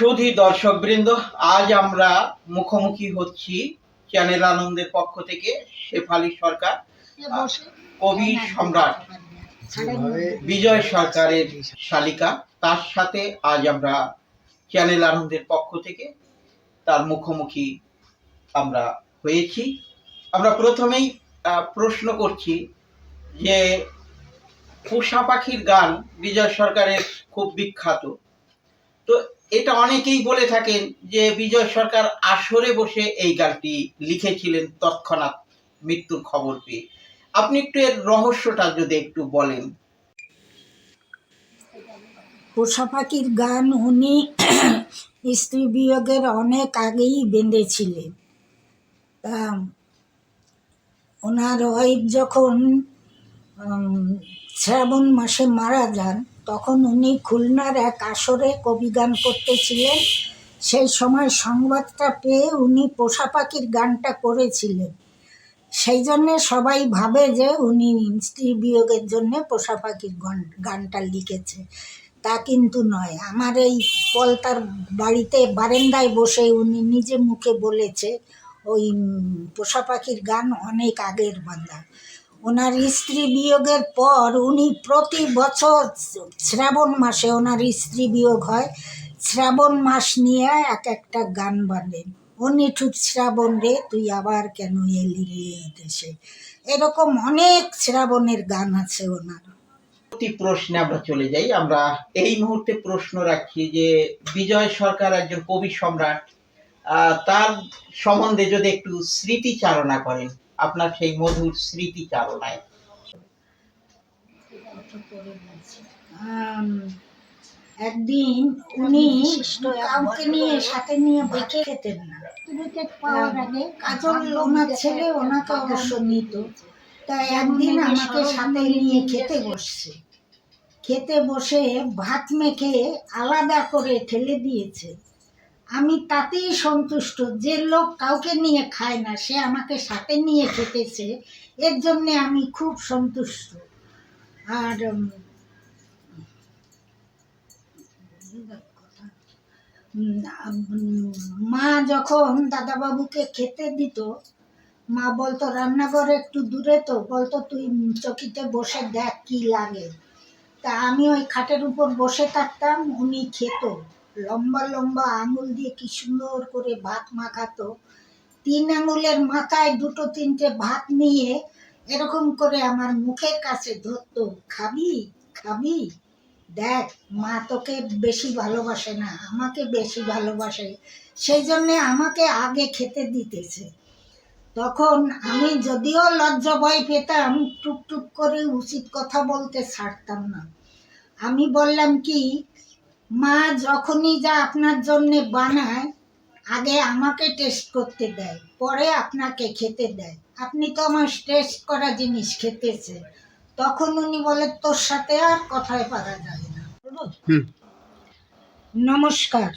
সুধী দর্শকবৃন্দ আজ আমরা মুখোমুখি হচ্ছি চ্যানেল আনন্দের পক্ষ থেকে শেফালি সরকার কবি সম্রাট বিজয় সরকারের শালিকা তার সাথে আজ আমরা চ্যানেল আনন্দের পক্ষ থেকে তার মুখোমুখি আমরা হয়েছি। আমরা প্রথমেই আহ, প্রশ্ন করছি যে পোষা পাখির গান বিজয় সরকারের খুব বিখ্যাত। তো এটা অনেকেই বলে থাকেন যে বিজয় সরকার আসরে বসে এই গানটি লিখেছিলেন তৎক্ষণাৎ মৃত্যুর খবর পেয়ে। আপনি একটু এর রহস্যটা যদি একটু বলেন। পোষা পাখির গান উনি স্ত্রী বিয়োগের অনেক আগেই বেঁধেছিলেন। ওনার ওয়াইফ যখন শ্রাবণ মাসে মারা যান তখন উনি খুলনার এক আসরে কবি গান করতেছিলেন। সেই সময় সংবাদটা পেয়ে উনি পোষা পাখির গানটা করেছিলেন। সেই জন্যে সবাই ভাবে যে উনি স্ত্রী বিয়োগের জন্যে পোষা পাখির গান- গানটা লিখেছে। তা কিন্তু নয়। আমার এই পলতার বাড়িতে বারেন্দায় বসে উনি নিজে মুখে বলেছে, ওই পোষা পাখির গান অনেক আগের বান্দা। ওনার স্ত্রী বিয়োগের পর উনি প্রতি বছর শ্রাবণ মাসে ওনার স্ত্রী বিয়োগ হয়। শ্রাবণ মাস নিয়ে এক একটা গান বাঁধেন উনি ঠুট শ্রাবণ রে, তুই আবার কেন এলি রে এই দেশে? এরকম অনেক শ্রাবণের গান আছে ওনার। পরবর্তী প্রশ্নে আমরা চলে যাই। আমরা এই মুহূর্তে প্রশ্ন রাখছি যে, বিজয় সরকার একজন কবি সম্রাট তার সম্বন্ধে যদি একটু স্মৃতিচারণা করেন। আপনার সেই মধুর স্মৃতিচারণায় আম, একদিন উনি কাউকে নিয়ে সাথে নিয়ে বেঁকে খেতেন না। কাজল ওনার ছেলে ওনাকে অবশ্য নিত। তাই একদিন আমাকে সাথে নিয়ে খেতে বসছে। খেতে বসে ভাত মেখে আলাদা করে ঠেলে দিয়েছে। আমি তাতেই সন্তুষ্ট যে লোক কাউকে নিয়ে খায় না, সে আমাকে সাথে নিয়ে খেতেছে এর জন্যে আমি খুব সন্তুষ্ট। আর মা যখন দাদাবাবুকে খেতে দিত, মা বলতো, রান্নাঘরে একটু দূরে তো। বলতো, তুই চকিতে বসে দেখ কি লাগে। তা আমি ওই খাটের উপর বসে থাকতাম, উনি খেত। লম্বা লম্বা আঙুল দিয়ে কি সুন্দর করে ভাত মাখাতো। তিন আঙুলের মাথায় দুটো তিনটে ভাত নিয়ে এরকম করে আমার মুখের কাছে ধরতো, খাবি? খাবি? দেখ, মা তোকে বেশি ভালোবাসে না, আমাকে বেশি ভালোবাসে। সেই জন্যে আমাকে আগে খেতে দিতেছে। তখন আমি যদিও লজ্জা ভয় পেতাম, টুকটুক করে উচিত কথা বলতে ছাড়তাম না। আমি বললাম কি মা যখনই যা আপনার জন্যে বানায় আগে আমাকে টেস্ট করতে দেয় পরে আপনাকে খেতে দেয়। আপনি তো আমার টেস্ট করা জিনিস খেতেছে তখন উনি বলে তোর সাথে আর কথায় পারা যায় না। নমস্কার।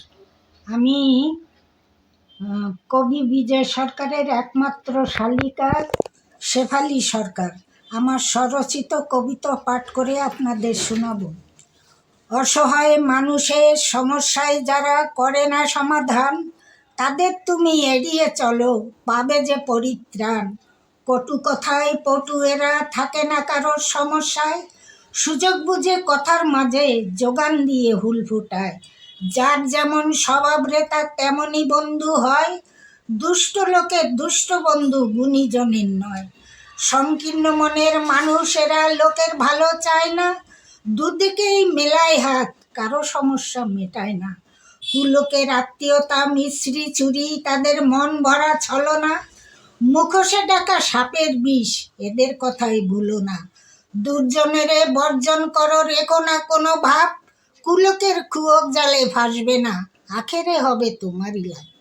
আমি কবি বিজয় সরকারের একমাত্র শালিকা শেফালি সরকার। আমার স্বরচিত কবিতা পাঠ করে আপনাদের শোনাবো। অসহায় মানুষের সমস্যায় যারা করে না সমাধান, তাদের তুমি এড়িয়ে চলো, পাবে যে পরিত্রাণ। কটু কথায় পটু এরা থাকে না কারোর সমস্যায়। সুযোগ বুঝে কথার মাঝে যোগান দিয়ে হুল ফুটায়। যার যেমন স্বভাব রে তার তেমনই বন্ধু হয়। দুষ্ট লোকের দুষ্ট বন্ধু গুণীজনের নয়। সংকীর্ণ মনের মানুষেরা লোকের ভালো চায় না। দুদিকেই মেলায় হাত, কারও সমস্যা মেটায় না। কুলোকের আত্মীয়তা মিশ্রি চুরি, তাদের মন ভরা ছলনা। মুখোশে ডাকা সাপের বিষ, এদের কথাই ভুলো না। দুর্জনেরে বর্জন করো রেখো না কোনো ভাব, কুলকের কুয়ক জালে ভাসবে না। আখেরে হবে তোমারই লাভ।